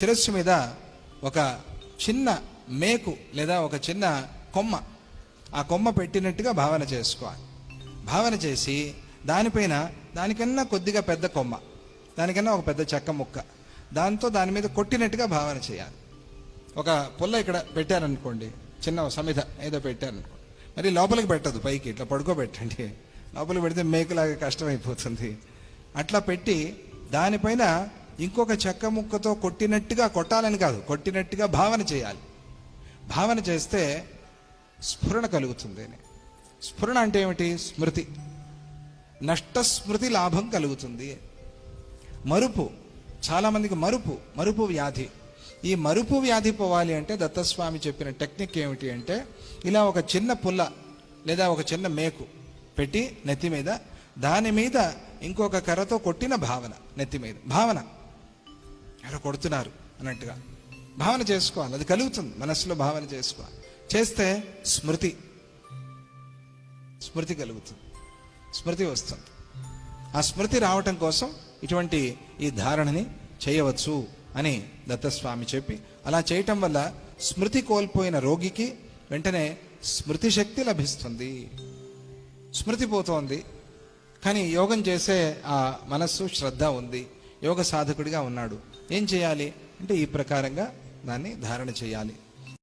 శిరస్సు మీద ఒక చిన్న మేకు లేదా ఒక చిన్న కొమ్మ ఆ కొమ్మ పెట్టినట్టుగా భావన చేసుకోవాలి. భావన చేసి దానిపైన దానికన్నా కొద్దిగా పెద్ద కొమ్మ దానికన్నా ఒక పెద్ద చెక్క ముక్క దాంతో దాని మీద కొట్టినట్టుగా భావన చేయాలి. ఒక పుల్ల ఇక్కడ పెట్టారనుకోండి చిన్న సమిధ ఏదో పెట్టారనుకోండి మరి లోపలికి పెట్టదు పైకి ఇట్లా పడుకోబెట్టండి. లోపలికి పెడితే మేకులాగా కష్టమైపోతుంది. అట్లా పెట్టి దానిపైన ఇంకొక చెక్క ముక్కతో కొట్టినట్టుగా కొట్టాలని కాదు కొట్టినట్టుగా భావన చేయాలి. భావన చేస్తే స్ఫురణ కలుగుతుంది అని. స్ఫురణ అంటే ఏమిటి? స్మృతి. నష్టస్మృతి లాభం కలుగుతుంది. మరుపు. చాలామందికి మరుపు మరుపు వ్యాధి. ఈ మరుపు వ్యాధి పోవాలి అంటే దత్తస్వామి చెప్పిన టెక్నిక్ ఏమిటి అంటే ఇలా ఒక చిన్న పుల్ల లేదా ఒక చిన్న మేకు పెట్టి నెత్తి మీద దాని మీద ఇంకొక కర్రతో కొట్టిన భావన నెత్తి మీద. భావన. ఎవరో కొడుతున్నారు అన్నట్టుగా. భావన చేసుకోవాలి. అది కలుగుతుంది. మనస్సులో భావన చేసుకోవాలి. చేస్తే స్మృతి. స్మృతి కలుగుతుంది. స్మృతి వస్తుంది. ఆ స్మృతి రావటం కోసం ఇటువంటి ఈ ధారణని చేయవచ్చు అని దత్తస్వామి చెప్పి అలా చేయటం వల్ల స్మృతి కోల్పోయిన రోగికి వెంటనే స్మృతి శక్తి లభిస్తుంది. స్మృతి పోతోంది. కానీ యోగం చేసే ఆ మనస్సు శ్రద్ధ ఉంది. యోగ సాధకుడిగా ఉన్నాడు. ఏం చేయాలి? అంటే ఈ ప్రకారంగా దాన్ని ధారణ చేయాలి.